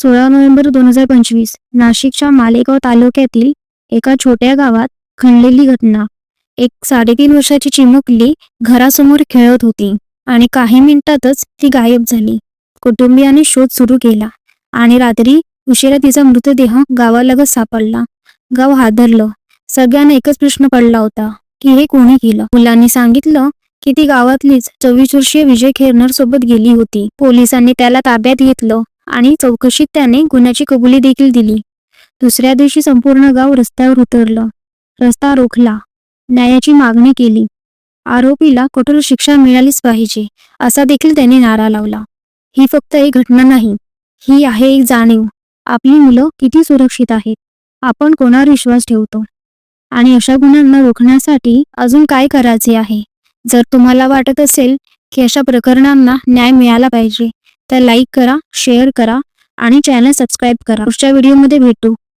सोळा नोव्हेंबर दोन हजार पंचवीस नाशिकच्या मालेगाव तालुक्यातील एका छोट्या गावात खणलेली घटना. एक साडेतीन वर्षाची चिमुकली घरासमोर खेळत होती आणि काही मिनिटातच ती गायब झाली. कुटुंबियांनी शोध सुरू केला आणि रात्री उशिरा तिचा मृतदेह गावालगत सापडला. गाव हादरलं. सगळ्यांना एकच प्रश्न पडला होता की हे कोणी केलं? मुलांनी सांगितलं की ती गावातलीच चोवीस वर्षीय विजय खेरनर सोबत गेली होती. पोलिसांनी त्याला ताब्यात घेतलं. आणि चौकशीत त्याने गुन्ह्याची कबुली देखील दिली. दुसऱ्या दिवशी संपूर्ण गाव रस्त्यावर उतरलं. रस्ता रोखला. न्यायाची मागणी केली. आरोपीला कठोर शिक्षा मिळालीच पाहिजे असा देखील त्याने नारा लावला. ही फक्त एक घटना नाही ही आहे एक जाणीव. आपली मुलं किती सुरक्षित आहेत आपण कोणावर विश्वास ठेवतो? आणि अशा गुन्ह्यांना रोखण्यासाठी अजून काय करायचे आहे? जर तुम्हाला वाटत असेल की अशा प्रकरणांना न्याय मिळाला पाहिजे तर लाईक करा शेअर करा आणि चॅनल सबस्क्राईब करा. पुढच्या व्हिडिओमध्ये भेटू.